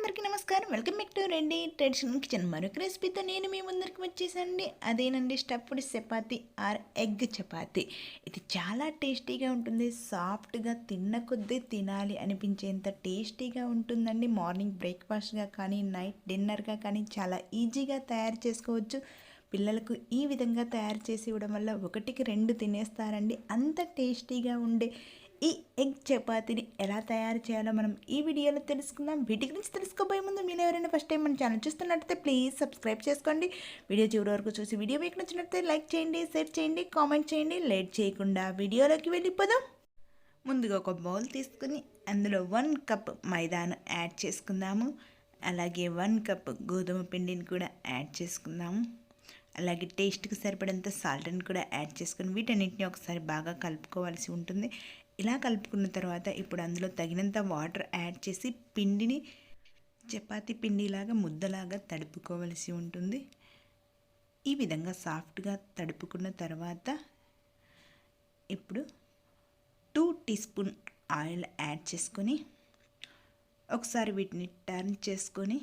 అందరికీ నమస్కారం. Welcome back to Reddy traditional kitchen. మరొక రెసిపీతో నేను మీ ముందరికి వచ్చేసండి అదేనండి stuffed chapati or egg chapati. ఇది చాలా టేస్టీగా ఉంటుంది. సాఫ్ట్గా తిన్న కొద్దీ తినాలి అనిపించేంత టేస్టీగా ఉంటుందండి. మార్నింగ్ బ్రేక్ఫాస్ట్గా కానీ నైట్ డిన్నర్గా కానీ చాలా ఈజీగా తయారు చేసుకోవచ్చు. పిల్లలకు ఈ విధంగా తయారు చేసి ఇవ్వడం వల్ల ఒకటికి రెండు తినేస్తారండి. అంత టేస్టీగా ఉండే ఈ ఎగ్ చపాతీని ఎలా తయారు చేయాలో మనం ఈ వీడియోలో తెలుసుకుందాం. వీటి గురించి తెలుసుకోబోయే ముందు మీరు ఎవరైనా ఫస్ట్ టైం మన ఛానల్ చూస్తున్నట్టయితే ప్లీజ్ సబ్స్క్రైబ్ చేసుకోండి. వీడియో చివరి వరకు చూసి వీడియో మీకు నచ్చినట్లయితే లైక్ చేయండి షేర్ చేయండి కామెంట్ చేయండి. లేట్ చేయకుండా వీడియోలోకి వెళ్ళిపోదాం. ముందుగా ఒక బౌల్ తీసుకుని అందులో వన్ కప్ మైదాను యాడ్ చేసుకుందాము. అలాగే వన్ కప్ గోధుమ పిండిని కూడా యాడ్ చేసుకుందాము అలాగే టేస్ట్కి సరిపడంత సాల్ట్ని కూడా యాడ్ చేసుకుని వీటన్నిటిని ఒకసారి బాగా కలుపుకోవాల్సి ఉంటుంది. ఇలా కలుపుకున్న తర్వాత ఇప్పుడు అందులో తగినంత వాటర్ యాడ్ చేసి పిండిని చపాతీ పిండిలాగా ముద్దలాగా తడుపుకోవలసి ఉంటుంది. ఈ విధంగా సాఫ్ట్గా తడుపుకున్న తర్వాత ఇప్పుడు two teaspoon oil add చేసుకొని ఒకసారి వీటిని టర్న్ చేసుకొని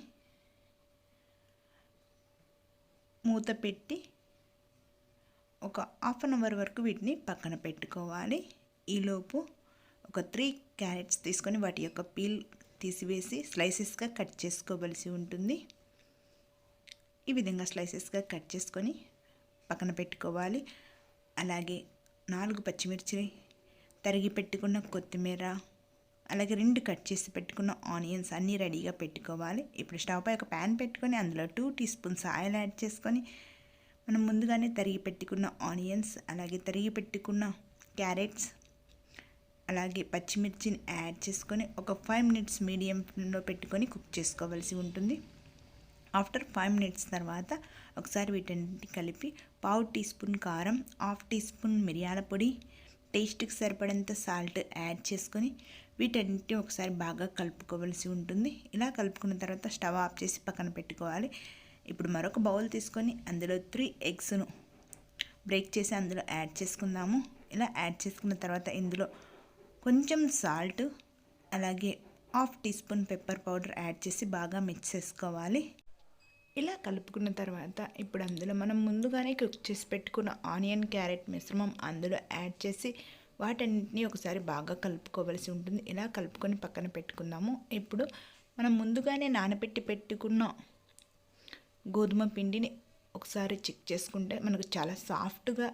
మూత పెట్టి ఒక హాఫ్ అన్ అవర్ వరకు వీటిని పక్కన పెట్టుకోవాలి. ఈలోపు ఒక త్రీ క్యారెట్స్ తీసుకొని వాటి యొక్క పీల్ తీసివేసి స్లైసెస్గా కట్ చేసుకోవలసి ఉంటుంది. ఈ విధంగా స్లైసెస్గా కట్ చేసుకొని పక్కన పెట్టుకోవాలి. అలాగే నాలుగు పచ్చిమిర్చి తరిగి పెట్టుకున్న కొత్తిమీర అలాగే రెండు కట్ చేసి పెట్టుకున్న ఆనియన్స్ అన్నీ రెడీగా పెట్టుకోవాలి. ఇప్పుడు స్టవ్ పై ఒక ప్యాన్ పెట్టుకొని అందులో two teaspoons oil add చేసుకొని మనం ముందుగానే తరిగి పెట్టుకున్న ఆనియన్స్ అలాగే తరిగి పెట్టుకున్న క్యారెట్స్ అలాగే పచ్చిమిర్చిని యాడ్ చేసుకొని ఒక ఫైవ్ మినిట్స్ మీడియంలో పెట్టుకొని కుక్ చేసుకోవాల్సి ఉంటుంది. ఆఫ్టర్ ఫైవ్ మినిట్స్ తర్వాత ఒకసారి వీటన్నిటి కలిపి పావు టీ స్పూన్ కారం హాఫ్ టీ స్పూన్ మిరియాల పొడి టేస్ట్కి సరిపడంత సాల్ట్ యాడ్ చేసుకొని వీటన్నిటిని ఒకసారి బాగా కలుపుకోవాల్సి ఉంటుంది. ఇలా కలుపుకున్న తర్వాత స్టవ్ ఆఫ్ చేసి పక్కన పెట్టుకోవాలి. ఇప్పుడు మరొక బౌల్ తీసుకొని అందులో త్రీ ఎగ్స్ను బ్రేక్ చేసి అందులో యాడ్ చేసుకుందాము. ఇలా యాడ్ చేసుకున్న తర్వాత ఇందులో కొంచెం సాల్ట్ అలాగే half teaspoon pepper powder add చేసి బాగా మిక్స్ చేసుకోవాలి. ఇలా కలుపుకున్న తర్వాత ఇప్పుడు అందులో మనం ముందుగానే కుక్ చేసి పెట్టుకున్న ఆనియన్ క్యారెట్ మిశ్రమం అందులో యాడ్ చేసి వాటన్నిటిని ఒకసారి బాగా కలుపుకోవలసి ఉంటుంది. ఇలా కలుపుకొని పక్కన పెట్టుకుందాము. ఇప్పుడు మనం ముందుగానే నానబెట్టి పెట్టుకున్న గోధుమ పిండిని ఒకసారి చెక్ చేసుకుంటే మనకు చాలా సాఫ్ట్గా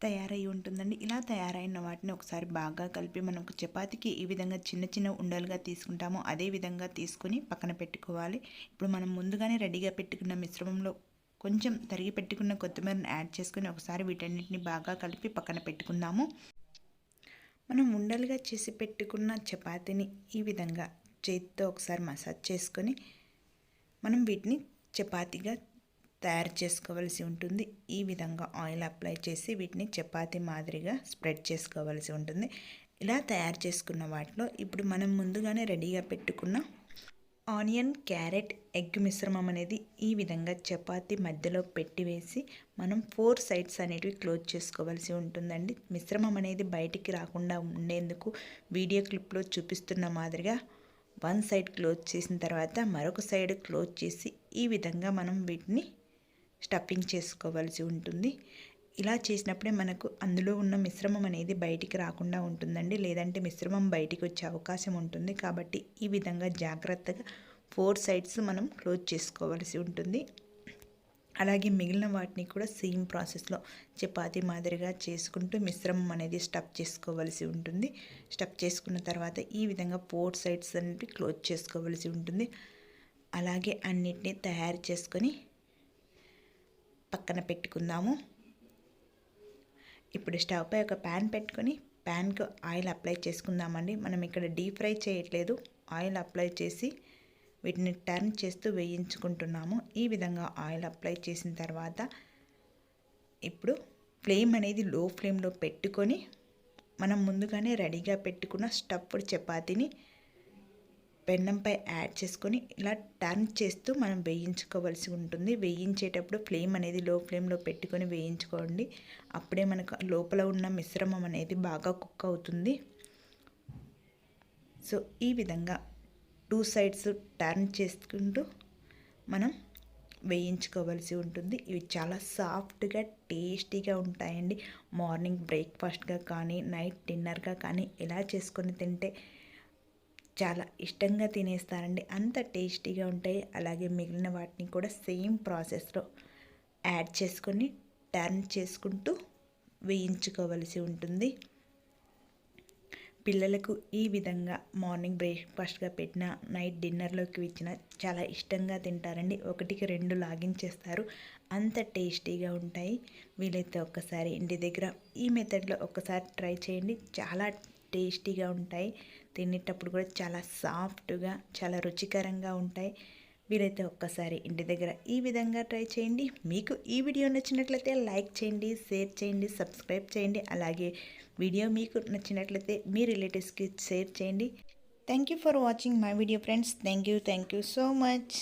తయారై ఉంటుందండి ఇలా తయారైన వాటిని ఒకసారి బాగా కలిపి మనం చపాతీకి ఈ విధంగా చిన్న చిన్న ఉండలుగా తీసుకుంటామో అదే విధంగా తీసుకొని పక్కన పెట్టుకోవాలి. ఇప్పుడు మనం ముందుగానే రెడీగా పెట్టుకున్న మిశ్రమంలో కొంచెం తరిగి పెట్టుకున్న కొత్తిమీరని యాడ్ చేసుకొని ఒకసారి వీటన్నిటిని బాగా కలిపి పక్కన పెట్టుకుందాము. మనం ఉండలుగా చేసి పెట్టుకున్న చపాతీని ఈ విధంగా చేతితో ఒకసారి మసాజ్ చేసుకొని మనం వీటిని చపాతీగా తయారు చేసుకోవలసి ఉంటుంది. ఈ విధంగా ఆయిల్ అప్లై చేసి వీటిని చపాతీ మాదిరిగా స్ప్రెడ్ చేసుకోవలసి ఉంటుంది. ఇలా తయారు చేసుకున్న వాటిలో ఇప్పుడు మనం ముందుగానే రెడీగా పెట్టుకున్న ఆనియన్ క్యారెట్ ఎగ్ మిశ్రమం అనేది ఈ విధంగా చపాతి మధ్యలో పెట్టి వేసి మనం ఫోర్ సైడ్స్ అనేటివి క్లోజ్ చేసుకోవాల్సి ఉంటుందండి. మిశ్రమం అనేది బయటికి రాకుండా ఉండేందుకు వీడియో క్లిప్లో చూపిస్తున్న మాదిరిగా వన్ సైడ్ క్లోజ్ చేసిన తర్వాత మరొక సైడ్ క్లోజ్ చేసి ఈ విధంగా మనం వీటిని స్టఫింగ్ చేసుకోవాల్సి ఉంటుంది. ఇలా చేసినప్పుడే మనకు అందులో ఉన్న మిశ్రమం అనేది బయటికి రాకుండా ఉంటుందండి. లేదంటే మిశ్రమం బయటికి వచ్చే అవకాశం ఉంటుంది. కాబట్టి ఈ విధంగా జాగ్రత్తగా ఫోర్ సైడ్స్ మనం క్లోజ్ చేసుకోవాల్సి ఉంటుంది. అలాగే మిగిలిన వాటిని కూడా సేమ్ ప్రాసెస్లో చపాతీ మాదిరిగా చేసుకుంటూ మిశ్రమం అనేది స్టఫ్ చేసుకోవలసి ఉంటుంది. స్టఫ్ చేసుకున్న తర్వాత ఈ విధంగా ఫోర్ సైడ్స్ అనేవి క్లోజ్ చేసుకోవలసి ఉంటుంది. అలాగే అన్నిటినీ తయారు చేసుకొని పక్కన పెట్టుకుందాము. ఇప్పుడు స్టవ్ పై ఒక ప్యాన్ పెట్టుకొని ప్యాన్కు ఆయిల్ అప్లై చేసుకుందామండి. మనం ఇక్కడ డీప్ ఫ్రై చేయట్లేదు. ఆయిల్ అప్లై చేసి వీటిని టర్న్ చేస్తూ వేయించుకుంటున్నాము. ఈ విధంగా ఆయిల్ అప్లై చేసిన తర్వాత ఇప్పుడు ఫ్లేమ్ అనేది లో ఫ్లేమ్లో పెట్టుకొని మనం ముందుగానే రెడీగా పెట్టుకున్న స్టఫ్డ్ చపాతీని పెన్నంపై యాడ్ చేసుకొని ఇలా టర్న్ చేస్తూ మనం వేయించుకోవాల్సి ఉంటుంది. వేయించేటప్పుడు ఫ్లేమ్ అనేది లో ఫ్లేమ్లో పెట్టుకొని వేయించుకోండి. అప్పుడే మనకు లోపల ఉన్న మిశ్రమం అనేది బాగా కుక్ అవుతుంది. సో ఈ విధంగా టూ సైడ్స్ టర్న్ చేసుకుంటూ మనం వేయించుకోవలసి ఉంటుంది. ఇవి చాలా సాఫ్ట్గా టేస్టీగా ఉంటాయండి. మార్నింగ్ బ్రేక్ఫాస్ట్గా కానీ నైట్ డిన్నర్గా కానీ ఇలా చేసుకొని తింటే చాలా ఇష్టంగా తినేస్తారండి. అంత టేస్టీగా ఉంటాయి. అలాగే మిగిలిన వాటిని కూడా సేమ్ ప్రాసెస్లో యాడ్ చేసుకొని టర్న్ చేసుకుంటూ వేయించుకోవలసి ఉంటుంది. పిల్లలకు ఈ విధంగా మార్నింగ్ బ్రేక్ఫాస్ట్గా పెట్టిన నైట్ డిన్నర్లోకి ఇచ్చిన చాలా ఇష్టంగా తింటారండి. ఒకటికి రెండు లాగించేస్తారు. అంత టేస్టీగా ఉంటాయి. వీలైతే ఒక్కసారి ఇంటి దగ్గర ఈ మెథడ్లో ఒక్కసారి ట్రై చేయండి. చాలా టేస్టీగా ఉంటాయి. తినేటప్పుడు కూడా చాలా సాఫ్ట్గా చాలా రుచికరంగా ఉంటాయి. వీలైతే ఒక్కసారి ఇంటి దగ్గర ఈ విధంగా ట్రై చేయండి. మీకు ఈ వీడియో నచ్చినట్లయితే లైక్ చేయండి షేర్ చేయండి సబ్స్క్రైబ్ చేయండి. అలాగే వీడియో మీకు నచ్చినట్లయితే మీ రిలేటివ్స్కి షేర్ చేయండి. Thank you for watching my video friends. Thank you thank you so much.